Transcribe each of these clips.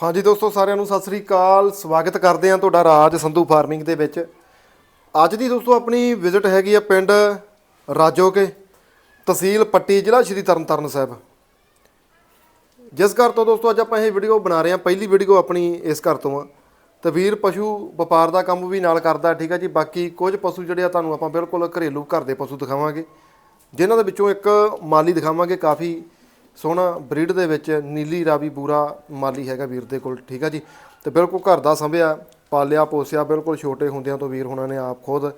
ਹਾਂਜੀ ਦੋਸਤੋ, ਸਾਰਿਆਂ ਨੂੰ ਸਤਿ ਸ੍ਰੀ ਅਕਾਲ। ਸਵਾਗਤ ਕਰਦੇ ਹਾਂ ਤੁਹਾਡਾ ਰਾਜ ਸੰਧੂ ਫਾਰਮਿੰਗ ਦੇ ਵਿੱਚ। ਅੱਜ ਦੀ ਦੋਸਤੋ, ਆਪਣੀ ਵਿਜ਼ਿਟ ਹੈਗੀ ਆ ਪਿੰਡ ਰਾਜੋਕੇ, ਤਹਿਸੀਲ ਪੱਟੀ, ਜ਼ਿਲ੍ਹਾ ਸ਼੍ਰੀ ਤਰਨਤਾਰਨ ਸਾਹਿਬ। ਜਿਸ ਘਰ ਤੋਂ ਦੋਸਤੋ, ਅੱਜ ਆਪਾਂ ਇਹ ਵੀਡੀਓ ਬਣਾ ਰਹੇ ਹਾਂ, ਪਹਿਲੀ ਵੀਡੀਓ ਆਪਣੀ ਇਸ ਘਰ ਤੋਂ ਆ। ਤੇ ਵੀਰ ਪਸ਼ੂ ਵਪਾਰ ਦਾ ਕੰਮ ਵੀ ਨਾਲ ਕਰਦਾ, ਠੀਕ ਹੈ ਜੀ? ਬਾਕੀ ਕੁਝ ਪਸ਼ੂ ਜਿਹੜੇ ਆ, ਤੁਹਾਨੂੰ ਆਪਾਂ ਬਿਲਕੁਲ ਘਰੇਲੂ ਘਰ ਦੇ ਪਸ਼ੂ ਦਿਖਾਵਾਂਗੇ। ਜਿਨ੍ਹਾਂ ਦੇ ਵਿੱਚੋਂ ਇੱਕ ਮਾਲੀ ਦਿਖਾਵਾਂਗੇ, ਕਾਫੀ ਸੋਹਣਾ ਬਰੀਡ ਦੇ ਵਿੱਚ ਨੀਲੀ ਰਾਵੀ ਬੂਰਾ ਮਾਲੀ ਹੈਗਾ ਵੀਰ ਦੇ ਕੋਲ, ਠੀਕ ਹੈ ਜੀ? ਤੇ ਬਿਲਕੁਲ ਘਰ ਦਾ ਸੰਭਿਆ, ਪਾਲਿਆ ਪੋਸਿਆ ਬਿਲਕੁਲ ਛੋਟੇ ਹੁੰਦਿਆਂ ਤੋਂ ਵੀਰ ਹੁਣਾਂ ਨੇ ਆਪ ਖੁਦ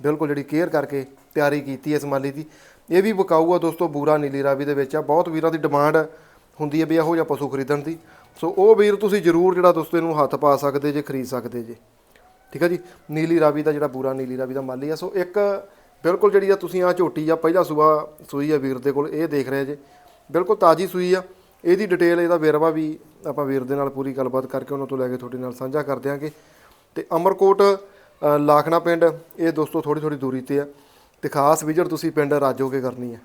ਬਿਲਕੁਲ ਜਿਹੜੀ ਕੇਅਰ ਕਰਕੇ ਤਿਆਰੀ ਕੀਤੀ ਇਸ ਮਾਲੀ ਦੀ। ਇਹ ਵੀ ਵਿਕਾਊ ਆ ਦੋਸਤੋ ਬੂਰਾ ਨੀਲੀ ਰਾਵੀ ਦੇ ਵਿੱਚ ਆ, ਬਹੁਤ ਵੀਰਾਂ ਦੀ ਡਿਮਾਂਡ ਹੁੰਦੀ ਹੈ ਵੀ ਇਹੋ ਜਿਹਾ ਪਸ਼ੂ ਖਰੀਦਣ ਦੀ। ਸੋ ਉਹ ਵੀਰ ਤੁਸੀਂ ਜਰੂਰ ਜਿਹੜਾ ਦੋਸਤੋ ਇਹਨੂੰ ਹੱਥ ਪਾ ਸਕਦੇ ਜੇ, ਖਰੀਦ ਸਕਦੇ ਜੇ। ਠੀਕ ਹੈ ਜੀ? ਨੀਲੀ ਰਾਵੀ ਦਾ ਜਿਹੜਾ ਬੂਰਾ ਨੀਲੀ ਰਾਵੀ ਦਾ ਮਾਲੀ ਆ। ਸੋ ਇੱਕ ਬਿਲਕੁਲ ਜਿਹੜੀ ਆ ਤੁਸੀਂ ਆ ਝੋਟੀ ਆ, ਪਹਿਲਾ ਸੂਆ ਸੂਈ ਆ ਵੀਰ ਦੇ ਕੋਲ, ਇਹ ਦੇਖ ਰਹੇ ਜੇ। ਬਿਲਕੁਲ ਤਾਜੀ ਸੂਈ ਆ। ਇਹਦੀ ਡਿਟੇਲ ਇਹਦਾ ਵੇਰਵਾ ਵੀ ਆਪਾਂ ਵੀਰ ਦੇ ਨਾਲ ਪੂਰੀ ਗੱਲਬਾਤ ਕਰਕੇ ਉਹਨਾਂ ਤੋਂ ਲੈ ਕੇ ਤੁਹਾਡੇ ਨਾਲ ਸਾਂਝਾ ਕਰ ਦਿਆਂਗੇ। ਤੇ ਅਮਰਕੋਟ ਲਾਖਣਾ ਪਿੰਡ, ਇਹ ਦੋਸਤੋ ਥੋੜੀ ਥੋੜੀ ਦੂਰੀ ਤੇ ਆ। ਤੇ ਖਾਸ ਵਿਜ਼ਿਟ ਤੁਸੀਂ ਪਿੰਡ ਰਾਜੋਗੇ ਕਰਨੀ ਆ।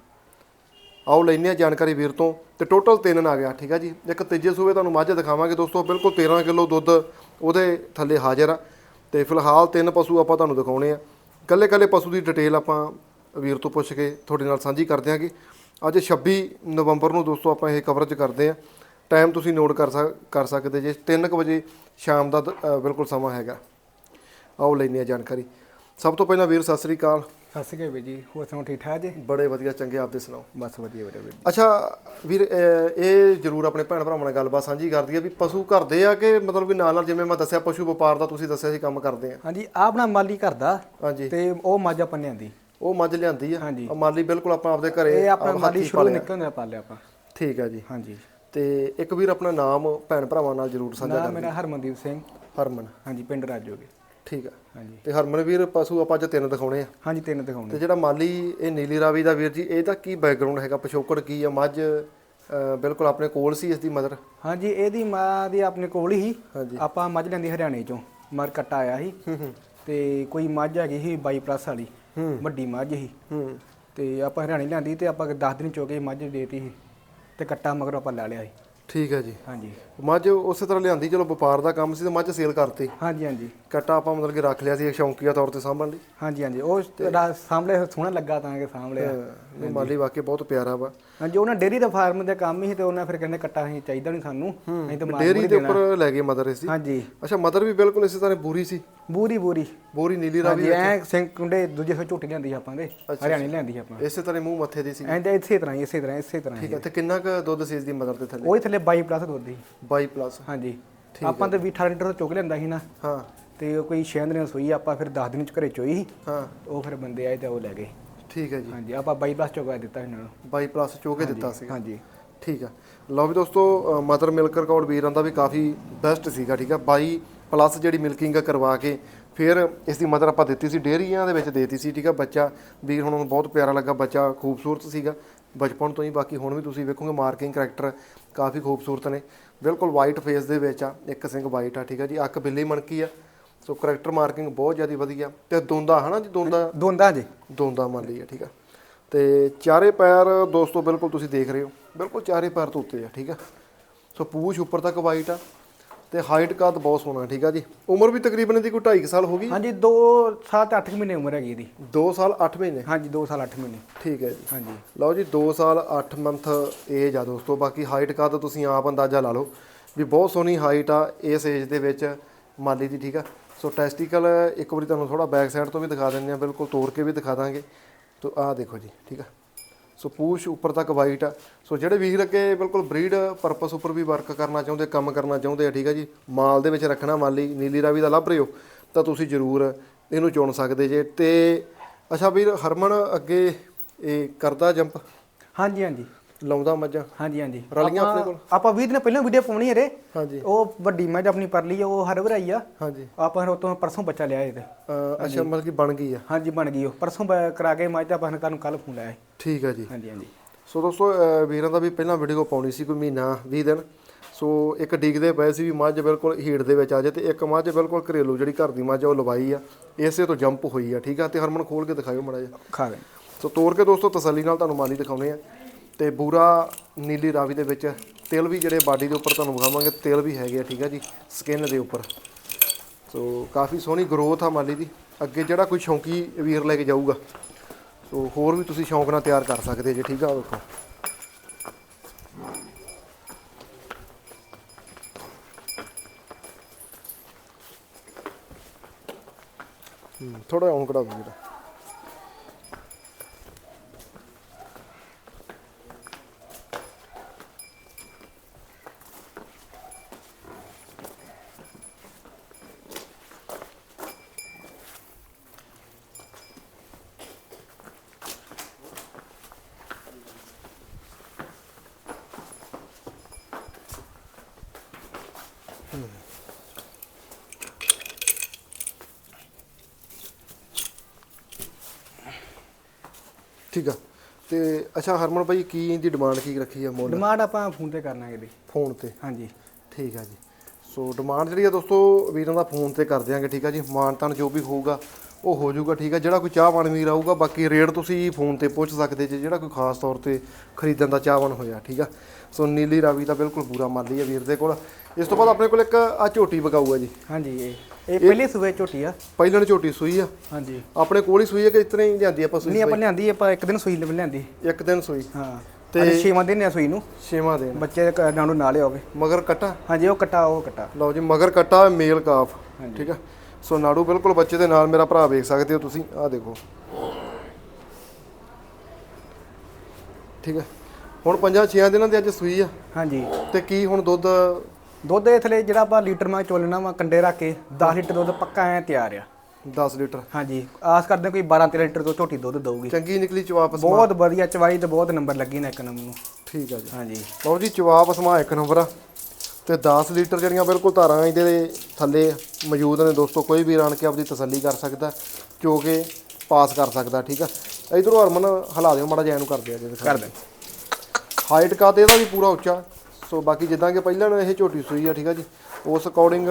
ਆਓ ਲੈਂਦੇ ਆ ਜਾਣਕਾਰੀ ਵੀਰ ਤੋਂ। ਤੇ ਟੋਟਲ ਤਿੰਨ ਆ ਗਿਆ, ਠੀਕ ਆ ਜੀ? ਇੱਕ ਤੀਜੇ ਸੂਬੇ ਤੁਹਾਨੂੰ ਮੱਝ ਦਿਖਾਵਾਂਗੇ ਦੋਸਤੋ। ਬਿਲਕੁਲ 13 ਕਿਲੋ ਦੁੱਧ ਉਹਦੇ ਥੱਲੇ ਹਾਜ਼ਰ ਆ। ਤੇ ਫਿਲਹਾਲ ਤਿੰਨ ਪਸ਼ੂ ਆਪਾਂ ਤੁਹਾਨੂੰ ਦਿਖਾਉਣੇ ਆ। ਕੱਲੇ ਕੱਲੇ ਪਸ਼ੂ ਦੀ ਡਿਟੇਲ ਆਪਾਂ ਵੀਰ ਤੋਂ ਪੁੱਛ ਕੇ ਤੁਹਾਡੇ ਨਾਲ ਸਾਂਝੀ ਕਰ ਦਿਆਂਗੇ। ਅੱਜ 26 ਨਵੰਬਰ ਨੂੰ ਦੋਸਤੋ ਆਪਾਂ ਇਹ ਕਵਰੇਜ ਕਰਦੇ ਆ ਟਾਈਮ ਤੁਸੀਂ ਨੋਟ ਕਰ ਸਕ ਕਰ ਸਕਦੇ ਜੇ। 3:00 ਵਜੇ ਸ਼ਾਮ ਦਾ ਦ- ਬਿਲਕੁਲ ਸਮਾਂ ਹੈਗਾ। ਆਓ ਲੈਨੇ ਆ ਜਾਣਕਾਰੀ। ਸਭ ਤੋਂ ਪਹਿਲਾਂ ਵੀਰ ਸਤਿ ਸ੍ਰੀ ਅਕਾਲ। ਸਤਿ ਸ਼੍ਰੀ ਅਕਾਲ ਵੀਰ ਜੀ। ਹੋਰ ਸੁਣਾਓ ਠੀਕ ਠਾਕ ਜੀ? ਬੜੇ ਵਧੀਆ ਚੰਗੇ। ਆਪਦੇ ਸੁਣਾਓ। ਬਸ ਵਧੀਆ ਵਧੀਆ ਵੀਰ ਜੀ। ਅੱਛਾ ਵੀਰ ਇਹ ਜਰੂਰ ਆਪਣੇ ਭੈਣ ਭਰਾਵਾਂ ਨਾਲ ਗੱਲਬਾਤ ਸਾਂਝੀ ਕਰਦੀ ਹੈ ਵੀ ਪਸ਼ੂ ਘਰ ਦੇ ਆ ਕਿ ਮਤਲਬ ਕਿ ਨਾਲ ਨਾਲ ਜਿਵੇਂ ਮੈਂ ਦੱਸਿਆ ਪਸ਼ੂ ਵਪਾਰ ਦਾ ਤੁਸੀਂ ਦੱਸਿਆ ਸੀ ਕੰਮ ਕਰਦੇ ਆ? ਹਾਂਜੀ ਆਪਣਾ ਮਾਲੀ ਘਰ ਦਾ ਹਾਂਜੀ। ਤੇ ਉਹ ਮੱਝ ਆਪਾਂ ਲਿਆਂਦੀ। ਉਹ ਮੱਝ ਲਿਆਂਦੀ ਆ। ਹਾਂਜੀ। ਉਹ ਮਾਲੀ ਬਿਲਕੁਲ ਆਪਾਂ ਆਪਦੇ ਘਰੇ ਇਹ ਆਪਣਾ ਆਪ ਮਾਲੀ ਹੱਥੀਂ ਸ਼ੁਰੂ ਪਾਲਿਆ। ਨਿਕਲ ਹੁੰਦਾ ਪਾਲਿਆ ਆਪਾਂ। ਠੀਕ ਹੈ ਜੀ। ਹਾਂਜੀ। ਤੇ ਇੱਕ ਵੀਰ ਆਪਣਾ ਨਾਮ ਭੈਣ ਭਰਾਵਾਂ ਨਾਲ ਜਰੂਰ ਸਾਂਝਾ ਨਾਮ ਮੇਰਾ ਹਰਮਨਦੀਪ ਸਿੰਘ। ਕਰ ਹਰਮਨ। ਹਾਂਜੀ ਪਿੰਡ ਰਾਜੋਗੇ। ਠੀਕ ਆ। ਹਾਂਜੀ। ਤੇ ਹਰਮਨ ਵੀਰ ਪਸ਼ੂ ਆਪਾਂ ਅੱਜ ਤਿੰਨ ਦਿਖਾਉਣੇ ਆ। ਹਾਂਜੀ ਤਿੰਨ ਦਿਖਾਉਣੇ ਤੇ ਜਿਹੜਾ ਮਾਲੀ ਇਹ ਨੀਲੀ ਰਾਵੀ ਦਾ ਵੀਰ ਜੀ ਇਹਦਾ ਕੀ ਬੈਕਗ੍ਰਾਉਂਡ ਹੈਗਾ? ਪਿਛੋਕੜ ਕੀ ਆ? ਮੱਝ ਅਹ ਬਿਲਕੁਲ ਆਪਣੇ ਕੋਲ ਸੀ ਇਸ ਦੀ ਮਦਰ? ਹਾਂਜੀ ਇਹਦੀ ਮਾਂ ਦੀ ਆਪਣੇ ਕੋਲ ਹੀ। ਹਾਂਜੀ। ਆਪਾਂ ਮੱਝ ਲੈਂਦੀ ਹਰਿਆਣੇ ਚੋਂ। ਮਰ ਕੱਟਾ ਆਇਆ ਸੀ। ਤੇ ਕੋਈ ਮੱਝ ਹੈਗੀ ਸੀ 22 ਪਲੱਸ ਵਾਲੀ। ਵੱਡੀ ਮੱਝ ਸੀ। ਹੂੰ। ਤੇ ਆਪਾਂ ਹਰਿਆਣੇ ਲਿਆਂਦੀ ਤੇ ਆਪਾਂ 10 ਦਿਨ ਚੋਕੇ ਮੱਝ ਦੇਤੀ ਸੀ ਤੇ ਕੱਟਾ ਮਗਰ ਆਪਾਂ ਲੈ ਲਿਆ ਸੀ। ਠੀਕ ਹੈ ਜੀ। ਹਾਂਜੀ। ਮੱਝ ਉਸੇ ਤਰ੍ਹਾਂ ਲਿਆਂਦੀ ਚਲੋ ਵਪਾਰ ਦਾ ਕੰਮ ਸੀ ਤੇ ਮੱਝ ਸੇਲ ਕਰਤੀ। ਹਾਂਜੀ ਹਾਂਜੀ। ਕੱਟਾ ਆਪਾਂ ਮਤਲਬ ਕਿ ਰੱਖ ਲਿਆ ਸੀ ਇੱਕ ਸ਼ੌਂਕੀਆ ਤੌਰ ਤੇ ਸਾਂਭਣ ਲਈ। ਹਾਂਜੀ ਹਾਂਜੀ। ਉਹ ਸਾਹਮਣੇ ਸੋਹਣਾ ਲੱਗਾ ਤਾਂ ਕਿ ਸਾਹਮਣੇ ਨਹੀਂ ਮਾਲੀ ਵਾਕਈ ਬਹੁਤ ਪਿਆਰਾ ਵਾ। ਹਾਂਜੀ ਉਹਨਾਂ ਡੇਰੀ ਦਾ ਫਾਰਮ ਦਾ ਕੰਮ ਹੀ ਤੇ ਉਹਨਾਂ ਫਿਰ ਕਹਿੰਦੇ ਕੱਟਾ ਅਸੀਂ ਚਾਹੀਦਾ ਨਹੀਂ ਸਾਨੂੰ। ਨਹੀਂ ਤਾਂ ਮਾਰ ਡੇਰੀ ਦੇ ਉੱਪਰ ਲੈ ਗਏ ਮਦਰ ਇਸ ਦੀ। ਹਾਂਜੀ। ਅੱਛਾ ਮਦਰ ਵੀ ਬਿਲਕੁਲ ਇਸੇ ਤਰ੍ਹਾਂ ਬੂਰੀ ਸੀ। ਬੂਰੀ ਬੂਰੀ। ਬੋਰੀ ਨੀਲੀ ਰਾਵੀ ਹਾਂਜੀ ਐ ਸਿੰਘ ਕੁੰਡੇ ਦੂਜੇ ਸੋ ਝੁੱਟ ਲਿਆਂਦੀ ਆਪਾਂ ਦੇ। ਹਰਿਆਣੇ ਲਿਆਂਦੀ ਆਪਾਂ। ਇਸੇ ਤਰ੍ਹਾਂ ਮੂੰਹ ਮੱਥੇ ਦੀ ਸੀ। ਐਂ ਤੇ ਇਸੇ ਤਰ੍ਹਾਂ ਹੀ, ਇਸੇ ਤਰ੍ਹਾਂ ਇਸੇ ਤਰ੍ਹਾਂ ਹੀ। ਠੀਕ ਹੈ ਤੇ ਕਿੰਨਾ ਕੁ ਦੁੱਧ ਸੀ ਇਸ ਦੀ ਮਦਰ ਦੇ ਥੱਲੇ? ਉਹ ਹੀ ਥੱਲੇ 22 ਪਲੱਸ ਦੁੱਧ ਸੀ। 22 ਪਲੱਸ ਹਾਂਜੀ ਆਪਾਂ ਤੇ ਵੀ 18 ਲੀਟਰ ਤੋਂ ਚੁੱਕ ਲਿਆਂਦਾ ਸੀ ਨਾ। ਹਾਂ। ਤੇ ਉਹ ਕੋਈ ਛੇ ਦਿਨਾਂ ਸੋਈ ਆਪਾਂ ਫਿਰ 10 ਦਿਨ ਚ ਘਰੇ ਚੋਈ ਸੀ। ਹਾਂ। ਉਹ ਫਿਰ ਬੰਦੇ ਆਏ ਤੇ ਉਹ ਲੈ ਗਏ। ਠੀਕ ਹੈ ਜੀ। ਹਾਂਜੀ ਆਪਾਂ 22 ਪਲੱਸ ਚੁਕਾ ਦਿੱਤਾ ਇਹਨਾਂ ਨੂੰ 22 ਪਲੱਸ ਚੋਕੇ ਦਿੱਤਾ ਸੀ ਹਾਂਜੀ। ਠੀਕ ਆ ਲਓ ਵੀ ਦੋਸਤੋ ਮਦਰ ਮਿਲਕ ਰਿਕਾਰਡ ਵੀਰਾਂ ਦਾ ਵੀ ਕਾਫੀ ਬੈਸਟ ਸੀਗਾ ਠੀਕ ਆ 22 ਪਲੱਸ ਜਿਹੜੀ ਮਿਲਕਿੰਗ ਕਰਵਾ ਕੇ ਫਿਰ ਇਸ ਦੀ ਮਦਰ ਆਪਾਂ ਦਿੱਤੀ ਸੀ ਡੇਅਰੀਆਂ ਦੇ ਵਿੱਚ ਦੇਤੀ ਸੀ ਠੀਕ ਆ ਬੱਚਾ ਵੀਰ ਹੁਣ ਨੂੰ ਬਹੁਤ ਪਿਆਰਾ ਲੱਗਾ ਬੱਚਾ ਖੂਬਸੂਰਤ ਸੀਗਾ। ਬਚਪਨ ਤੋਂ ਹੀ ਬਾਕੀ ਹੁਣ ਵੀ ਤੁਸੀਂ ਵੇਖੋਗੇ ਮਾਰਕਿੰਗ ਕਰੈਕਟਰ ਕਾਫੀ ਖੂਬਸੂਰਤ ਨੇ। ਬਿਲਕੁਲ ਵਾਈਟ ਫੇਸ ਦੇ ਵਿੱਚ ਆ ਇੱਕ ਸਿੰਘ ਵਾਈਟ ਆ ਠੀਕ ਆ ਜੀ ਅੱਖ ਬਿੱਲੀ ਮਣਕੀ ਆ ਸੋ ਕਰੈਕਟਰ ਮਾਰਕਿੰਗ ਬਹੁਤ ਜ਼ਿਆਦਾ ਵਧੀਆ। ਤੇ ਦੋਂਦਾ ਹਨਾ ਜੀ ਦੋਂਦਾ? ਦੋਂਦਾ ਜੀ। ਦੋਂਦਾ ਮੰਨ ਲਈ ਆ ਠੀਕ ਆ। ਤੇ ਚਾਰੇ ਪੈਰ ਦੋਸਤੋ ਬਿਲਕੁਲ ਤੁਸੀਂ ਦੇਖ ਰਹੇ ਹੋ ਬਿਲਕੁਲ ਚਾਰੇ ਪੈਰ ਤੋਂ ਉੱਤੇ ਆ ਠੀਕ ਆ। ਸੋ ਪੂਛ ਉੱਪਰ ਤੱਕ ਵਾਈਟ ਆ ਤੇ ਹਾਈਟ ਕੱਦ ਬਹੁਤ ਸੋਹਣਾ ਠੀਕ ਆ ਜੀ। ਉਮਰ ਵੀ ਤਕਰੀਬਨ ਇਹਦੀ ਕੋਈ 2.5 ਸਾਲ ਹੋ ਗਈ? ਹਾਂਜੀ 2 ਸਾਲ ਤੇ 8 ਮਹੀਨੇ ਉਮਰ ਹੈਗੀ ਇਹਦੀ। 2 ਸਾਲ 8 ਮਹੀਨੇ? ਹਾਂਜੀ 2 ਸਾਲ 8 ਮਹੀਨੇ। ਠੀਕ ਹੈ ਜੀ। ਹਾਂਜੀ। ਲਓ ਜੀ 2 ਸਾਲ 8 ਮੰਥ ਏਜ ਆ ਦੋਸਤੋ ਬਾਕੀ ਹਾਈਟ ਕੱਦ ਤੁਸੀਂ ਆਪ ਅੰਦਾਜ਼ਾ ਲਾ ਲਓ ਵੀ ਬਹੁਤ ਸੋਹਣੀ ਹਾਈਟ ਆ ਇਸ ਏਜ ਦੇ ਵਿੱਚ ਮਾਲੀ ਦੀ ਠੀਕ ਆ। ਸੋ ਟੈਸਟੀਕਲ ਇੱਕ ਵਾਰੀ ਤੁਹਾਨੂੰ ਥੋੜਾ ਬੈਕ ਸਾਈਡ ਤੋਂ ਵੀ ਦਿਖਾ ਦਿੰਦੇ ਆ ਬਿਲਕੁਲ ਤੋੜ ਕੇ ਵੀ ਦਿਖਾ ਦਾਂਗੇ। ਤੋ ਆਹ ਦੇਖੋ ਜੀ ਠੀਕ ਆ। ਸੋ ਪੂਛ ਉੱਪਰ ਤੱਕ ਵਾਈਟ ਆ। ਸੋ ਜਿਹੜੇ ਵੀਰ ਅੱਗੇ ਬਿਲਕੁਲ ਬਰੀਡ ਪਰਪਸ ਉੱਪਰ ਵੀ ਵਰਕ ਕਰਨਾ ਚਾਹੁੰਦੇ, ਕੰਮ ਕਰਨਾ ਚਾਹੁੰਦੇ ਆ, ਠੀਕ ਆ ਜੀ, ਮਾਲ ਦੇ ਵਿੱਚ ਰੱਖਣਾ ਮਾਲੀ ਨੀਲੀ ਰਾਵੀ ਦਾ ਲੱਭ ਰਹੇ ਹੋ, ਤਾਂ ਤੁਸੀਂ ਜ਼ਰੂਰ ਇਹਨੂੰ ਚੁਣ ਸਕਦੇ ਜੇ। ਤੇ ਅੱਛਾ ਵੀਰ, ਹਰਮਨ ਅੱਗੇ ਇਹ ਕਰਦਾ ਜੰਪ ਹਾਂਜੀ ਹਾਂਜੀ। ਲਾਉਂਦਾ ਮੱਝਾਂ। ਹਾਂਜੀ ਹਾਂਜੀ। ਰਲੀਆਂ ਆਪਣੇ ਆਪਾਂ- ਕੋਲ? ਆਪਾਂ 20 ਦਿਨ ਪਹਿਲਾਂ ਵੀਡੀਓ ਪਾਉਣੀ ਹੈ ਰੇ ਹਾਂਜੀ। ਉਹ ਵੱਡੀ ਮੱਝ ਆਪਣੀ ਪਰ ਲਈ ਆ, ਉਹ ਹਰ ਵਾਰ ਆਈ ਆ। ਹਾਂਜੀ। ਆਪਾਂ ਫਿਰ ਉਤੋਂ ਪਰਸੋਂ ਬੱਚਾ ਲਿਆ ਇਹਦੇ ਅੱਛਾ ਮਤਲਬ ਕਿ ਬਣ ਗਈ ਆ। ਹਾਂਜੀ ਬਣ ਗਈ ਉਹ। ਪਰਸੋਂ ਕਰਾ ਕੇ ਮੱਝ ਦਾ ਆਪਾਂ ਨੂੰ ਕੱਲ ਫੋਨ ਲਾਇਆ। ਠੀਕ ਆ ਜੀ। ਹਾਂਜੀ ਹਾਂਜੀ। ਸੋ ਦੋਸਤੋ ਵੀਰਾਂ ਦਾ ਵੀ ਪਹਿਲਾਂ ਵੀਡੀਓ ਪਾਉਣੀ ਸੀ ਕੋਈ ਮਹੀਨਾ 20 ਦਿਨ। ਸੋ ਇੱਕ ਡਿੱਗਦੇ ਪਏ ਸੀ ਵੀ ਮੱਝ ਬਿਲਕੁਲ ਹੀਟ ਦੇ ਵਿੱਚ ਆ ਜਾਏ ਤੇ ਇੱਕ ਮੱਝ ਬਿਲਕੁਲ ਘਰੇਲੂ ਜਿਹੜੀ ਘਰ ਦੀ ਮੱਝ ਉਹ ਲਵਾਈ ਆ। ਇਸੇ ਤੋਂ ਜੰਪ ਹੋਈ ਆ ਠੀਕ ਆ? ਤੇ ਹਰਮਨ ਖੋਲ ਕੇ ਦਿਖਾਇਓ ਮੜਾ ਜਿਹਾ। ਖਾ ਗਏ ਸੋ ਤੋੜ ਕੇ ਦੋਸਤੋ ਤਸੱਲੀ ਨਾਲ ਤੁਹਾਨੂੰ ਮਾਲੀ ਦਿਖਾਉਣੇ ਆ। ਤੇ ਬੂਰਾ ਨੀਲੀ ਰਾਵੀ ਦੇ ਵਿੱਚ ਤਿਲ ਵੀ ਜਿਹੜੇ ਬਾਡੀ ਦੇ ਉੱਪਰ ਤੁਹਾਨੂੰ ਵਿਖਾਵਾਂਗੇ, ਤਿਲ ਵੀ ਹੈਗੇ ਆ, ਠੀਕ ਆ ਜੀ, ਸਕਿਨ ਦੇ ਉੱਪਰ। ਸੋ ਕਾਫੀ ਸੋਹਣੀ ਗਰੋਥ ਆ ਮਾਲੀ ਦੀ। ਅੱਗੇ ਜਿਹੜਾ ਕੋਈ ਸ਼ੌਂਕੀ ਵੀਰ ਲੈ ਕੇ ਜਾਊਗਾ, ਸੋ ਹੋਰ ਵੀ ਤੁਸੀਂ ਸ਼ੌਂਕ ਨਾਲ ਤਿਆਰ ਕਰ ਸਕਦੇ ਜੇ, ਠੀਕ ਆ ਵੇਖੋ ਥੋੜਾ ਔਂ ਕਢਾ ਦੋ ਜਿਹੜਾ। ਠੀਕ ਆ। ਤੇ ਅੱਛਾ ਹਰਮਨ ਭਾਈ ਕੀ ਇਹਦੀ ਡਿਮਾਂਡ ਕੀ ਰੱਖੀ ਆ ਮੁੱਲ? ਡਿਮਾਂਡ ਆਪਾਂ ਫੋਨ ਤੇ ਕਰਨਾ ਇਹਦੀ ਫੋਨ ਤੇ? ਹਾਂਜੀ। ਠੀਕ ਆ ਜੀ। ਸੋ ਡਿਮਾਂਡ ਜਿਹੜੀ ਆ ਦੋਸਤੋ ਵੀਰਾਂ ਦਾ ਫੋਨ ਤੇ ਕਰ ਦਿਆਂਗੇ ਠੀਕ ਆ ਜੀ। ਮਾਨਤਾਨ ਜੋ ਵੀ ਹੋਊਗਾ ਉਹ ਹੋ ਜਾਊਗਾ ਠੀਕ ਆ। ਜਿਹੜਾ ਕੋਈ ਚਾਹਵਾਨ ਵੀਰ ਆਊਗਾ ਬਾਕੀ ਰੇਟ ਤੁਸੀਂ ਫੋਨ ਤੇ ਪੁੱਛ ਸਕਦੇ ਜੇ ਜਿਹੜਾ ਕੋਈ ਖਾਸ ਤੌਰ ਤੇ ਖਰੀਦਣ ਦਾ ਚਾਹਵਾਨ ਹੋਇਆ ਠੀਕ ਆ। ਸੋ ਨੀਲੀ ਰਾਵੀ ਦਾ ਬਿਲਕੁਲ ਪੂਰਾ ਮਾਲੀ ਆ ਵੀਰ ਦੇ ਕੋਲ। ਇਸ ਤੋਂ ਬਾਅਦ ਆਪਣੇ ਕੋਲ ਇੱਕ ਆ ਝੋਟੀ ਬਕਾਊ ਆ ਜੀ। ਹਾਂਜੀ ਇਹ ਇਹ ਪਹਿਲੀ ਸੂਏ ਝੋਟੀ ਆ। ਪਹਿਲਾਂ ਝੋਟੀ ਸੂਈ ਆ। ਹਾਂਜੀ। ਆਪਣੇ ਕੋਲ ਹੀ ਸੂਈ ਆ ਕਿ ਇਤਨੇ ਹੀ ਲਿਆਂਦੀ ਆਪਾਂ ਸੂਈ? ਨਹੀਂ ਆਪਾਂ ਲਿਆਂਦੀ ਆਪਾਂ ਇੱਕ ਦਿਨ ਸੂਈ ਲੈ ਲਿਆਂਦੀ। ਇੱਕ ਦਿਨ ਸੂਈ। ਹਾਂ। ਤੇ- 6ਵਾਂ ਦਿਨ ਆ ਸੂਈ ਨੂੰ। ਛੇਵਾਂ ਦਿਨ। ਬੱਚੇ ਦੇ ਨਾਲੋਂ ਨਾਲੇ ਹੋਵੇ ਮਗਰ ਕਟਾ? ਹਾਂਜੀ ਉਹ ਕਟਾ ਉਹ ਕਟਾ। ਲਓ ਜੀ ਮਗਰ ਕਟਾ ਮੇਲ ਕਾਫ। ਠੀਕ ਆ। ਸੋ ਨਾੜੂ ਬਿਲਕੁਲ ਬੱਚੇ ਦੇ ਨਾਲ ਮੇਰਾ ਭਰਾ ਵੇਖ ਸਕਦੇ ਹੋ ਤੁਸੀਂ ਆਹ ਦੇਖੋ। ਠੀਕ ਆ ਹੁਣ ਪੰਜਾਂ ਛੇਆਂ ਦਿਨਾਂ ਦੇ ਅੱਜ ਸੂਈ ਆ। ਹਾਂਜੀ। ਤੇ ਕੀ ਹੁਣ ਦੁੱਧ? ਦੁੱਧ ਦੇ ਥਲੇ ਜਿਹੜਾ ਆਪਾਂ ਲੀਟਰ ਮਾਂ ਚੋਲਣਾ ਵਾ ਕੰਡੇ ਰੱਖ ਕੇ 10 ਲੀਟਰ ਦੁੱਧ ਪੱਕਾ ਐ ਤਿਆਰ ਆ। 10 ਲੀਟਰ। ਹਾਂਜੀ। ਆਸ ਕਰਦੇ ਹਾਂ ਕੋਈ 12 13 ਲੀਟਰ ਤੋਂ ਝੋਟੀ ਦੁੱਧ ਦਊਗੀ। ਚੰਗੀ ਨਿਕਲੀ ਚਵਾਪ ਸਮਾ ਬਹੁਤ ਵਧੀਆ ਚਵਾਈ ਤੇ ਬਹੁਤ ਨੰਬਰ ਲੱਗੀ ਨਾ ਇੱਕ ਨੰਬਰ ਨੂੰ। ਠੀਕ ਆ ਜੀ। ਹਾਂਜੀ। ਲਓ ਜੀ ਚਵਾਪ ਸਮਾ ਇੱਕ ਨੰਬਰ ਆ। ਤੇ 10 ਲੀਟਰ ਜਿਹੜੀਆਂ ਬਿਲਕੁਲ ਧਾਰਾਂ ਇਹਦੇ ਥੱਲੇ ਮੌਜੂਦ ਨੇ ਦੋਸਤੋ ਕੋਈ ਵੀ ਆਣ ਕੇ ਆਪਦੀ ਤਸੱਲੀ ਕਰ ਸਕਦਾ ਜੋ ਕਿ ਪਾਸ ਕਰ ਸਕਦਾ ਠੀਕ ਆ? ਇਧਰੋਂ ਹਰਮਨ ਹਿਲਾ ਦਿਓ ਮਾੜਾ ਜਿਹਾ ਇਹਨੂੰ ਕਰਦੇ ਆ ਜੇ ਕਰ ਦੇ ਹਾਈਟ ਕਾ ਤੇ ਇਹਦਾ ਵੀ ਪੂਰਾ ਉੱਚਾ? ਸੋ ਬਾਕੀ ਜਿੱਦਾਂ ਕਿ ਪਹਿਲਾਂ ਇਹ ਝੋਟੀ ਸੂਈ ਆ ਠੀਕ ਆ ਜੀ? ਉਸ ਅਕੋਰਡਿੰਗ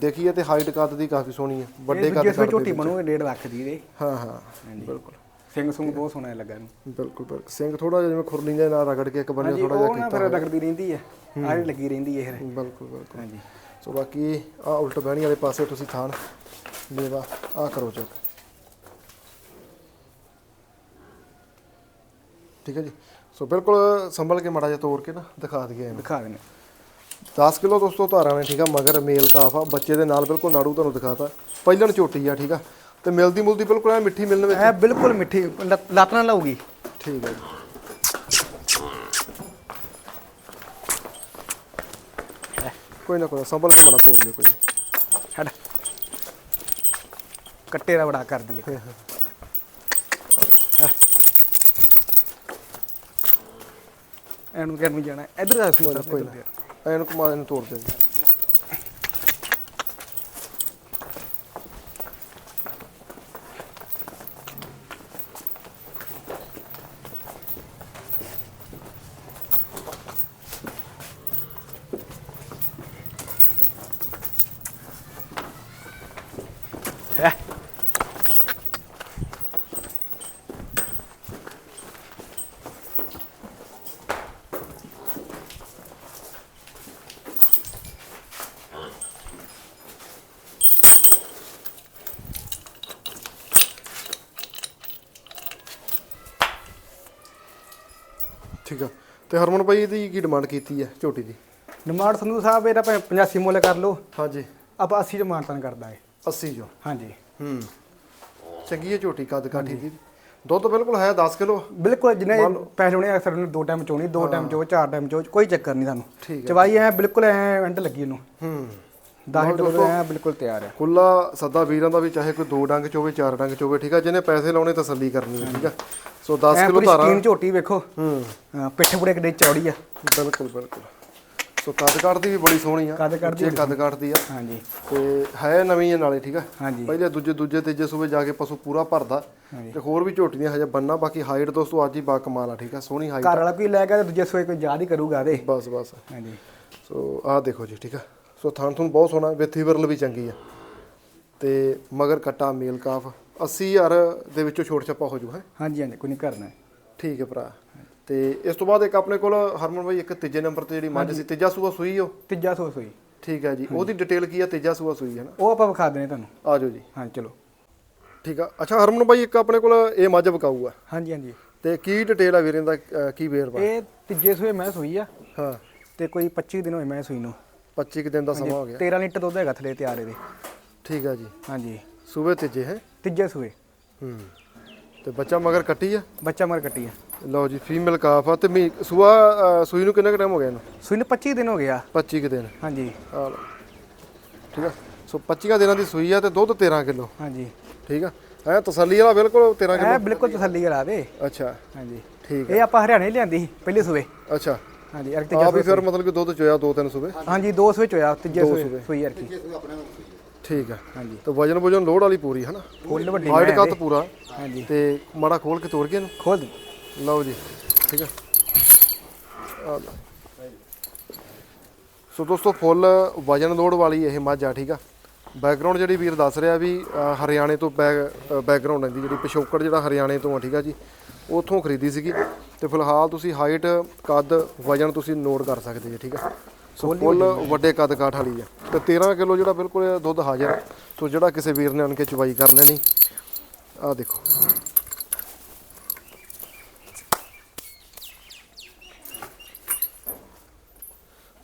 ਦੇਖੀਏ ਤੇ ਹਾਈਟ ਕੱਦ ਦੀ ਕਾਫੀ ਸੋਹਣੀ ਆ ਵੱਡੇ ਕੱਦ ਕੱਦ ਝੋਟੀ ਬਣੂਗੀ 1.5 ਲੱਖ ਦੀ ਦੇ ਹਾਂ ਹਾਂ ਬਿਲਕੁਲ। ਸਿੰਘ ਸੁੰਗ ਬਹੁਤ ਸੋਹਣਾ ਲੱਗਾ ਇਹਨੂੰ। ਬਿਲਕੁਲ ਬਿਲਕੁਲ। ਸਿੰਘ ਥੋੜਾ ਜਿਹਾ ਜਿਵੇਂ ਖੁਰਲੀ ਦੇ ਨਾਲ ਰਗੜ ਕੇ ਇੱਕ ਬੰਨੇ ਹਾਂਜੀ ਥੋੜਾ ਉਹ ਜਿਹਾ ਨਾ ਫਿਰ ਰਗੜਦੀ ਰਹਿੰਦੀ ਹੈ। ਆਹ ਵੀ ਲੱਗੀ ਰਹਿੰਦੀ ਹੈ ਇਹ। ਬਿਲਕੁਲ ਬਿਲਕੁਲ। ਹਾਂਜੀ। ਸੋ ਬਾਕੀ ਆ ਉਲਟ ਬਹਿਣੀ ਵਾਲੇ ਪਾਸੇ ਤੁਸੀਂ ਥਾਣ ਲੇਵਾ ਆ ਕਰੋ ਚੈੱਕ। ਠੀਕ ਹੈ ਜੀ। ਸੋ ਬਿਲਕੁਲ ਸੰਭਲ ਕੇ ਮਾੜਾ ਜਿਹਾ ਤੋੜ ਕੇ ਨਾ ਦਿਖਾ ਦਈਏ ਇਹਨੂੰ। ਦਿਖਾ ਦੇਣੇ 10 ਕਿਲੋ ਦੋਸਤੋ ਧਾਰਾਂ ਨੇ ਠੀਕ ਆ ਮਗਰ ਮੇਲ ਕਾਫ ਆ। ਬੱਚੇ ਦੇ ਨਾਲ ਬਿਲਕੁਲ ਨਾੜੂ ਤੁਹਾਨੂੰ ਦਿਖਾਤਾ। ਪਹਿਲਣ ਝੋਟੀ ਆ ਠੀਕ ਆ। ਤੇ ਮਿਲਦੀ ਮੁਲਦੀ ਬਿਲਕੁਲ ਐ ਮਿੱਠੀ ਮਿਲਣ ਵਿੱਚ। ਇਹ ਬਿਲਕੁਲ ਮਿੱਠੀ ਲੱਤ- ਲੱਤ ਨਾਲ ਲਾਊਗੀ। ਠੀਕ ਹੈ। ਜੀ ਕੋਈ ਨਾ ਕੋਈ ਨਾ, ਸੰਭਲ ਕੇ ਮਾੜਾ ਤੋੜ ਲਿਓ ਕੋਈ ਨਾ। ਛੱਡ। ਕੱਟੇ ਦਾ ਬੜਾ ਕਰਦੀ ਹੈ ਇਹਨੂੰ ਕਿਹਨੂੰ ਨੂੰ ਜਾਣਾ। ਇਧਰ ਆ ਕੋਈ ਨਾ ਕੋਈ ਨਾ। ਐਨੂੰ ਕਮਾ ਇਹਨੂੰ ਤੋੜ ਦੇ ਹੈ ਠੀਕ ਆ। ਤੇ ਹਰਮਨ ਭਾਈ ਇਹਦੀ ਕੀ ਡਿਮਾਂਡ ਕੀਤੀ ਹੈ ਝੋਟੀ ਦੀ? ਡਿਮਾਂਡ ਸੰਧੂ ਸਾਹਿਬ ਇਹਦਾ ਭਾਵੇਂ 85 ਮੁੱਲ ਕਰ ਲਓ। ਹਾਂਜੀ। ਆਪਾਂ 80 ਚ ਮਾਨਤਨ ਕਰਦਾ ਹੈ 80 ਜੋ ਹਾਂਜੀ। ਹੂੰ। ਚੰਗੀ ਹੈ ਝੋਟੀ ਕੱਦ ਕਾਠੀ ਦੀ। ਦੁੱਧ ਬਿਲਕੁਲ ਹੈ 10 ਕਿਲੋ? ਬਿਲਕੁਲ ਜਿੰਨੇ ਪੈਸੇ ਹੋਣੇ ਅਕਸਰ ਨੂੰ ਦੋ ਟਾਈਮ ਚੋਣੀ ਦੋ ਟਾਈਮ ਚੋ ਚਾਰ ਟਾਈਮ ਚੋ ਕੋਈ ਚੱਕਰ ਨਹੀਂ ਤੁਹਾਨੂੰ ਠੀਕ ਚਵਾਈ ਐ ਬਿਲਕੁਲ ਐ ਐਂਡ ਲੱਗੀ ਇਹਨੂੰ ਹੂੰ। 10 ਕਿਲੋ ਐ ਬਿਲਕੁਲ ਤਿਆਰ ਹੈ। ਕੁੱਲਾ ਸੱਦਾ ਵੀਰਾਂ ਦਾ ਵੀ ਚਾਹੇ ਕੋਈ ਦੋ ਡੰਗ ਚੋਵੇ ਚਾਰ ਡੰਗ ਚੋਵੇ ਠੀਕ ਆ? ਜਿਹਨੇ ਪੈਸੇ ਲਾਉਣੇ ਤਸੱਲੀ ਕਰਨੀ ਹੈ ਠੀਕ ਆ? ਸੋ 10 ਐ ਕਿਲੋ ਧਾਰਾ ਸਕੀਨ ਝੋਟੀ ਵੇਖੋ। ਹੂੰ। ਪਿੱਠ ਪੂਰੇ ਕਿੱਡੇ ਚੌੜੀ ਆ। ਬਿਲਕੁਲ ਬਿਲਕੁਲ। ਸੋ ਕੱਦ ਕਾਠ ਦੀ ਵੀ ਬੜੀ ਸੋਹਣੀ ਆ। ਕੱਦ ਕਾਠ ਦੀ ਉੱਚੇ ਕੱਦ ਕਾਠ ਦੀ ਆ। ਹਾਂਜੀ। ਤੇ ਹੈ ਨਵੀਂ ਹੈ ਨਾਲੇ ਠੀਕ ਆ? ਹਾਂਜੀ। ਪਹਿਲੇ ਦੂਜੇ ਦੂਜੇ ਤੀਜੇ ਸੂਬੇ ਜਾ ਕੇ ਪਸ਼ੂ ਪੂਰਾ ਭਰਦਾ। ਤੇ ਹੋਰ ਵੀ ਝੋਟੀਆਂ ਹਜੇ ਬੰਨਾ ਬਾਕੀ ਹਾਈਟ ਦੋਸਤੋ ਅੱਜ ਹੀ ਬਾ ਕਮਾਲ ਆ ਠੀਕ ਆ? ਸੋਹਣੀ ਹਾਈਟ ਘਰ ਵਾਲਾ ਕੋਈ ਲੈ ਗਿਆ ਤੇ ਦੂਜੇ ਸੋਏ ਕੋਈ ਯਾਦ ਹੀ ਕਰੂਗਾ ਤੇ ਬਸ ਬਸ। ਹਾਂਜੀ। ਸੋ ਆਹ ਦੇਖੋ ਜੀ ਠੀਕ ਆ? ਸੋ ਥਾਂ ਥੂਨ ਬਹੁਤ ਸੋਹਣਾ ਵਿੱਥੀ ਵਿਰਲ ਵੀ ਚੰਗੀ ਆ। ਤੇ ਮਗਰ ਕੱਟਾ ਮੇਲ ਕਾਫ 80000 ਦੇ ਵਿੱਚੋਂ ਛੋਟ ਛੱਪਾ ਹੋ ਜੂ ਹੈ ਹਾਂਜੀ ਹਾਂਜੀ ਕੋਈ ਨਹੀਂ ਕਰਨਾ ਠੀਕ ਹੈ ਭਰਾ। ਤੇ ਇਸ ਤੋਂ ਬਾਅਦ ਇੱਕ ਆਪਣੇ ਕੋਲ ਹਰਮਨ ਬਾਈ ਇੱਕ ਤੀਜੇ ਨੰਬਰ ਤੇ ਜਿਹੜੀ ਮੱਝ ਸੀ ਤੀਜਾ ਸੂਆ ਸੂਈ ਉਹ? ਤੀਜਾ ਸੂਆ ਸੂਈ। ਠੀਕ ਹੈ ਜੀ ਉਹਦੀ ਡਿਟੇਲ ਕੀ ਆ ਤੀਜਾ ਸੂਆ ਸੂਈ ਹੈ ਨਾ? ਉਹ ਆਪਾਂ ਵਿਖਾ ਦੇਣੇ ਤੁਹਾਨੂੰ। ਆ ਜਾਓ ਜੀ। ਹਾਂ ਚਲੋ। ਠੀਕ ਆ। ਅੱਛਾ ਹਰਮਨ ਬਾਈ ਇੱਕ ਆਪਣੇ ਕੋਲ ਇਹ ਮੱਝ ਵਿਕਾਊ ਆ ਹਾਂਜੀ ਹਾਂਜੀ। ਤੇ ਕੀ ਡਿਟੇਲ ਆ ਵੀਰੇ ਦਾ ਅਹ, ਕੀ ਵੇਰ ਵਾ ਇਹ ਤੀਜੇ ਸੂਏ ਮੈਂ ਸੂਈ ਆ। ਹਾਂ। ਤੇ ਕੋਈ 25 ਦਿਨ ਹੋਏ ਮੈਂ ਸੂਈ ਨੂੰ। 25 ਕੁ ਦਿਨ ਦਾ ਸਮਾਂ ਹੋ ਗਿਆ। 13 ਲੀਟਰ ਦੁੱਧ ਹੈਗਾ ਥਲੇ ਤਿਆਰ ਇਹਦੇ। ਠੀਕ ਆ ਜੀ। ਹਾਂਜੀ। ਸੂਬੇ ਤੀਜੇ ਹੈ? ਤੀਜੇ ਸੂਏ ਹੂੰ। ਤੇ ਬੱਚਾ ਮਗਰ ਕੱਟੀ ਆ? ਬੱਚਾ ਮਰ ਕੱਟੀ ਆ। ਲਓ ਜੀ ਫੀਮੇਲ ਕਾਫ ਆ। ਤੇ ਮੀ ਸੂਆ ਸੂਈ ਨੂੰ ਕਿੰਨਾ ਕੁ ਟਾਈਮ ਹੋ ਗਿਆ ਇਹਨੂੰ? ਸੂਈ ਨੂੰ 25 ਦਿਨ ਹੋ ਗਿਆ। 25 ਕੁ ਦਿਨ। ਹਾਂਜੀ। ਆ ਲਓ। ਠੀਕ ਆ? ਸੋ 25 ਦਿਨਾਂ ਦੀ ਸੂਈ ਆ ਤੇ ਦੁੱਧ 13 ਕਿਲੋ। ਹਾਂਜੀ। ਠੀਕ ਆ? ਐ ਤਸੱਲੀ ਵਾਲਾ ਬਿਲਕੁਲ 13 ਕਿਲੋ। ਇਹ ਬਿਲਕੁਲ ਤਸੱਲੀ ਕਰਾ ਦੇ ਅੱਛਾ। ਹਾਂਜੀ। ਠੀਕ ਇਹ ਆਪਾਂ ਹਰਿਆਣੇ ਲਿਆਂਦੀ ਸੀ ਪਹਿਲੇ ਸੂਏ ਅੱਛਾ। ਹਾਂਜੀ ਅਰ ਆ ਵੀ ਫਿਰ ਮਤਲਬ ਕਿ ਦੁੱਧ ਚੋਇਆ ਦੋ ਤਿੰਨ ਸੂਬੇ? ਹਾਂਜੀ ਦੋ ਸੂਏ ਚੋਇਆ ਤੀਜੇ ਸੂਏ। ਸੂਈ ਅਰਕੀ ਠੀਕ ਆ। ਹਾਂਜੀ। ਤੇ ਵਜਨ ਵਜਨ ਲੋਡ ਵਾਲੀ ਪੂਰੀ ਹੈ ਨਾ ਫੁੱਲ ਵੱਡੀ ਹਾਈਟ ਕੱਤ ਪੂਰਾ। ਹਾਂਜੀ। ਤੇ ਮਾੜਾ ਖੋਲ ਕੇ ਤੋੜ ਕੇ ਇਹਨੂੰ? ਖੋਲ ਦੇ। ਲਓ ਜੀ ਠੀਕ ਆ। ਆ ਲਓ। ਸੋ ਦੋਸਤੋ ਫੁੱਲ ਵਜਨ ਲੋਡ ਵਾਲੀ ਇਹ ਮੱਝ ਆ ਠੀਕ ਆ। ਬੈਕਗ੍ਰਾਉਂਡ ਜਿਹੜੀ ਵੀਰ ਦੱਸ ਰਿਹਾ ਵੀ ਹਰਿਆਣੇ ਤੋਂ ਬੈਕਗ੍ਰਾਉਂਡ ਹੈ ਜਿਹੜੀ ਪਿਛੋਕੜ ਜਿਹੜਾ ਹਰਿਆਣੇ ਤੋਂ ਆ ਠੀਕ ਆ ਜੀ ਉੱਥੋਂ ਖਰੀਦੀ ਸੀਗੀ। ਤੇ ਫਿਲਹਾਲ ਤੁਸੀਂ ਹਾਈਟ ਕੱਦ ਵਜਨ ਤੁਸੀਂ ਨੋਟ ਕਰ ਸਕਦੇ ਜੀ ਠੀਕ ਆ? ਸੋ ਫੁੱਲ ਵੱਡੇ ਕੱਦ ਕਾਠ ਵਾਲੀ ਆ। ਤੇ 13 ਕਿਲੋ ਜਿਹੜਾ ਬਿਲਕੁਲ ਦੁੱਧ ਹਾਜ਼ਰ ਆ। ਸੋ ਜਿਹੜਾ ਕਿਸੇ ਵੀਰ ਨੇ ਆਣ ਕੇ ਚਵਾਈ ਕਰ ਲੈਣੀ। ਆ ਦੇਖੋ।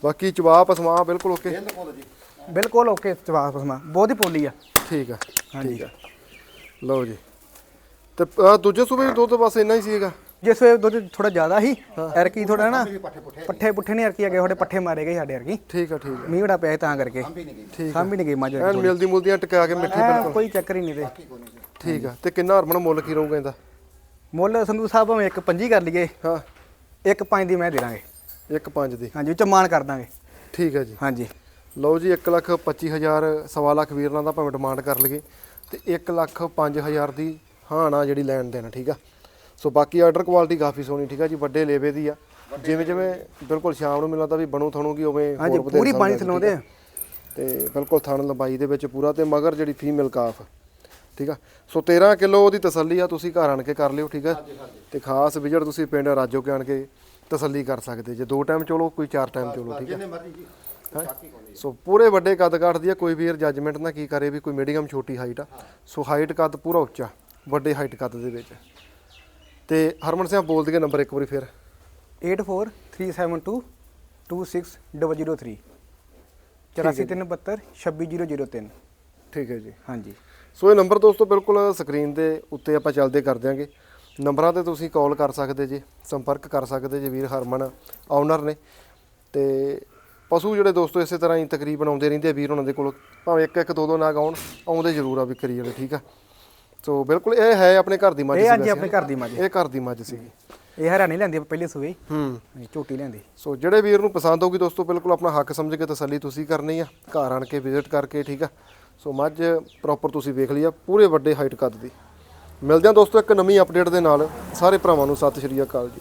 ਬਾਕੀ ਚਵਾਪ ਸਮਾ ਬਿਲਕੁਲ ਓਕੇ ਬਿਲਕੁਲ ਓਕੇ ਜਵਾਬ ਪਸਮਾ। ਬਹੁਤ ਹੀ ਪੋਲੀ ਆ। ਠੀਕ ਆ ਹਾਂਜੀ। ਠੀਕ ਆ। ਲਓ ਜੀ। ਤੇ ਆਹ ਦੂਜੇ ਸੂਬੇ ਵੀ ਦੁੱਧ ਬਸ ਇੰਨਾ ਹੀ ਸੀਗਾ ਜਿਸ ਵੇ ਦੁੱਧ ਥੋੜਾ ਜ਼ਿਆਦਾ ਸੀ ਅਰਕੀ ਥੋੜਾ ਨਾ ਪੱਠੇ ਪੁੱਠੇ ਨਹੀਂ ਅਰਕੀ ਅਗੇ ਥੋੜੇ ਪੱਠੇ ਮਾਰੇ ਗਏ ਸਾਡੇ ਅਰਕੀ ਠੀਕ ਆ ਠੀਕ ਆ। ਮੀਂਹ ਬੜਾ ਪਿਆ ਸੀ ਤਾਂ ਕਰਕੇ। ਠੀਕ ਸਾਂਭੀ ਨਹੀਂ ਗਈ ਮੱਝ ਐਨ ਮਿਲਦੀ ਮੁਲਦੀਆਂ ਟਕਾ ਕੇ ਮਿੱਠੀ ਐ ਕੋਈ ਚੱਕਰ ਹੀ ਨਹੀਂ ਤੇ ਠੀਕ ਆ। ਤੇ ਕਿੰਨਾ ਹਰਮਨ ਮੁੱਲ ਕੀ ਰਹੂਗਾ ਇਹਦਾ? ਮੁੱਲ ਸੰਧੂ ਸਾਹਿਬ ਭਾਵੇਂ ਇੱਕ ਪੰਜੀ ਕਰ ਲਈਏ ਹਾਂ। ਇੱਕ ਪੰਜ ਦੀ ਮੈਂ ਦੇ ਦਾਂਗੇ। ਇੱਕ ਪੰਜ ਦੀ। ਹਾਂਜੀ ਉਹ ਚ ਮਾਨ ਕਰ ਦਾਂਗੇ। ਠੀਕ ਆ ਜੀ। ਹਾਂਜੀ। ਲਓ ਜੀ 1 ਲੱਖ 25000 ਸਵਾ ਲੱਖ ਵੀਰਾਂ ਦਾ ਭਾਵੇਂ ਡਿਮਾਂਡ ਕਰ ਲਈਏ ਤੇ 1 ਲੱਖ 5000 ਦੀ ਹਾਣਾ ਜਿਹੜੀ ਲੈਣ ਦੇਣਾ ਠੀਕ ਆ? ਸੋ ਬਾਕੀ ਆਰਡਰ ਕੁਆਲਿਟੀ ਕਾਫੀ ਸੋਹਣੀ ਠੀਕ ਆ ਜੀ ਵੱਡੇ ਲੇਵੇ ਦੀ ਆ। ਜਿਵੇਂ ਜਿਵੇਂ ਬਿਲਕੁਲ ਸ਼ਾਮ ਨੂੰ ਮਿਲਦਾ ਵੀ ਬਣੂ ਥਣੂਗੀ ਉਵੇਂ ਹਾਂਜੀ ਪੂਰੀ ਪਾਣੀ ਥਲਾਉਂਦੇ ਆ। ਤੇ ਬਿਲਕੁਲ ਥਣ ਲੰਬਾਈ ਦੇ ਵਿੱਚ ਪੂਰਾ ਤੇ ਮਗਰ ਜਿਹੜੀ ਫੀਮੇਲ ਕਾਫ ਠੀਕ ਆ। ਸੋ 13 ਕਿਲੋ ਉਹਦੀ ਤਸੱਲੀ ਆ ਤੁਸੀਂ ਘਰ ਆਣ ਕੇ ਕਰ ਲਿਓ ਠੀਕ ਆ। ਤੇ ਖਾਸ ਵਿਜਟ ਤੁਸੀਂ ਪਿੰਡ ਰਾਜੋ ਕੇ ਆਣ ਕੇ ਤਸੱਲੀ ਕਰ ਸਕਦੇ ਜੇ ਦੋ ਟਾਈਮ ਚਲੋ ਕੋਈ ਚਾਰ ਟਾਈਮ ਚਲੋ ਠੀਕ ਆ। ਹੈਂ? ਸੋ ਪੂਰੇ ਵੱਡੇ ਕੱਦ ਕਾਠ ਦੀ ਆ ਕੋਈ ਵੀਰ ਜੱਜਮੈਂਟ ਨਾ ਕੀ ਕਰੇ ਵੀ ਕੋਈ ਮੀਡੀਅਮ ਛੋਟੀ ਹਾਈਟ ਆ। ਸੋ ਹਾਈਟ ਕੱਦ ਪੂਰਾ ਉੱਚਾ ਵੱਡੇ ਹਾਈਟ ਕੱਦ ਦੇ ਵਿੱਚ। ਤੇ ਹਰਮਨ ਸਿੰਘ ਬੋਲ ਦਈਏ ਨੰਬਰ ਇੱਕ ਵਾਰੀ ਫਿਰ? 84372 26003 8472 26003 ਠੀਕ ਹੈ ਜੀ। ਹਾਂਜੀ। ਸੋ ਇਹ ਨੰਬਰ ਦੋਸਤੋ ਬਿਲਕੁਲ ਸਕਰੀਨ ਦੇ ਉੱਤੇ ਆਪਾਂ ਚੱਲਦੇ ਕਰ ਦਿਆਂਗੇ ਨੰਬਰਾਂ ਤੇ ਤੁਸੀਂ ਕਾਲ ਕਰ ਸਕਦੇ ਜੀ ਸੰਪਰਕ ਕਰ ਸਕਦੇ ਜੀ ਵੀਰ ਹਰਮਨ ਆਨਰ ਨੇ। ਤੇ ਪਸ਼ੂ ਜਿਹੜੇ ਦੋਸਤੋ ਇਸੇ ਤਰ੍ਹਾਂ ਹੀ ਤਕਰੀਬਨ ਆਉਂਦੇ ਰਹਿੰਦੇ ਆ ਵੀਰ ਉਹਨਾਂ ਦੇ ਕੋਲ। ਭਾਵੇਂ ਇੱਕ ਇੱਕ ਦੋ ਦੋ ਨਾਗ ਆਉਣ ਆਉਂਦੇ ਜ਼ਰੂਰ ਆ ਵਿਕਰੀ ਵਾਲੇ ਠੀਕ ਆ? ਸੋ ਬਿਲਕੁਲ ਇਹ ਹੈ ਆਪਣੇ ਘਰ ਦੀ ਮੱਝ ਇਹ ਹਾਂਜੀ। ਆਪਣੇ ਘਰ ਦੀ ਮੱਝ। ਇਹ ਘਰ ਦੀ ਮੱਝ ਸੀਗੀ। ਇਹ ਹਰਿਆਣੇ ਲੈਂਦੀ ਪਹਿਲੇ ਸੂਏ ਹੂੰ। ਝੋਟੀ ਲੈਂਦੀ। ਸੋ ਜਿਹੜੇ ਵੀਰ ਨੂੰ ਪਸੰਦ ਹੋਊਗੀ ਦੋਸਤੋ ਬਿਲਕੁਲ ਆਪਣਾ ਹੱਕ ਸਮਝ ਕੇ ਤਸੱਲੀ ਤੁਸੀਂ ਕਰਨੀ ਆ। ਘਰ ਆਣ ਕੇ ਵਿਜ਼ਿਟ ਕਰਕੇ ਠੀਕ ਆ? ਸੋ ਮੱਝ ਪ੍ਰੋਪਰ ਤੁਸੀਂ ਵੇਖ ਲਈ ਆ ਪੂਰੇ ਵੱਡੇ ਹਾਈਟ ਕੱਦ ਦੀ। ਮਿਲਦੇ ਹਾਂ ਦੋਸਤੋ ਇੱਕ ਨਵੀਂ ਅਪਡੇਟ ਦੇ ਨਾਲ। ਸਾਰੇ ਭਰਾਵਾਂ ਨੂੰ ਸਤਿ ਸ਼੍ਰੀ ਅਕਾਲ ਜੀ।